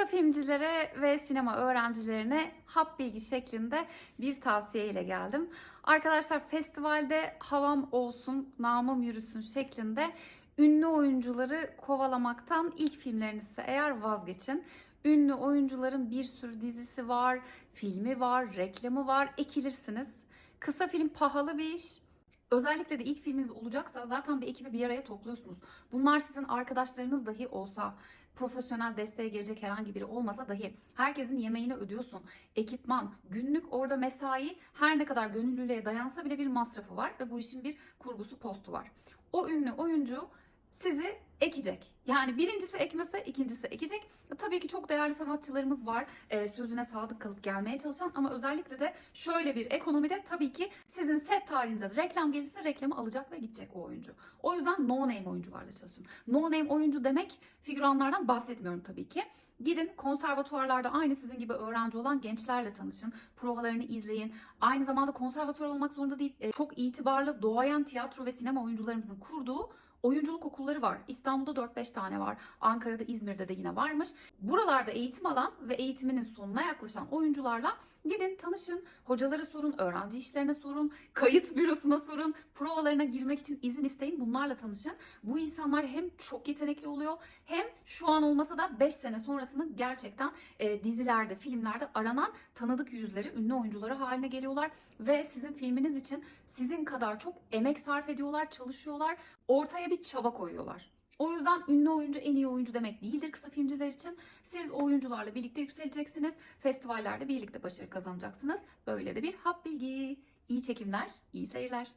Kısa filmcilere ve sinema öğrencilerine hap bilgi şeklinde bir tavsiye ile geldim. Arkadaşlar festivalde havam olsun, namım yürüsün şeklinde ünlü oyuncuları kovalamaktan ilk filmlerinizse eğer vazgeçin. Ünlü oyuncuların bir sürü dizisi var, filmi var, reklamı var, ekilirsiniz. Kısa film pahalı bir iş. Özellikle de ilk filminiz olacaksa zaten bir ekibi bir araya topluyorsunuz. Bunlar sizin arkadaşlarınız dahi olsa, profesyonel desteğe gelecek herhangi biri olmasa dahi herkesin yemeğini ödüyorsun. Ekipman, günlük orada mesai her ne kadar gönüllülüğe dayansa bile bir masrafı var ve bu işin bir kurgusu postu var. O ünlü oyuncu sizi ekecek. Yani birincisi ekmese ikincisi ekecek. E, Tabii ki çok değerli sanatçılarımız var. e, sözüne sadık kalıp gelmeye çalışan ama özellikle de şöyle bir ekonomide tabii ki sizin set tarihinize reklam gelirse reklamı alacak ve gidecek o oyuncu. O yüzden no name oyuncularla çalışın. No name oyuncu demek figüranlardan bahsetmiyorum tabii ki. Gidin konservatuvarlarda aynı sizin gibi öğrenci olan gençlerle tanışın. Provalarını izleyin. Aynı zamanda konservatuvar olmak zorunda değil. e, Çok itibarlı doğayan tiyatro ve sinema oyuncularımızın kurduğu oyunculuk okulları var. İstanbul'da 4-5 tane var. Ankara'da, İzmir'de de yine varmış. Buralarda eğitim alan ve eğitiminin sonuna yaklaşan oyuncularla gidin tanışın. Hocalara sorun, öğrenci işlerine sorun, kayıt bürosuna sorun, provalarına girmek için izin isteyin. Bunlarla tanışın. Bu insanlar hem çok yetenekli oluyor hem şu an olmasa da 5 sene sonrasını gerçekten e, dizilerde, filmlerde aranan tanıdık yüzleri, ünlü oyuncuları haline geliyorlar ve sizin filminiz için sizin kadar çok emek sarf ediyorlar, çalışıyorlar, ortaya bir çaba koyuyorlar. O yüzden ünlü oyuncu en iyi oyuncu demek değildir kısa filmciler için. Siz oyuncularla birlikte yükseleceksiniz. Festivallerde birlikte başarı kazanacaksınız. Böyle de bir hap bilgi. İyi çekimler, iyi seyirler.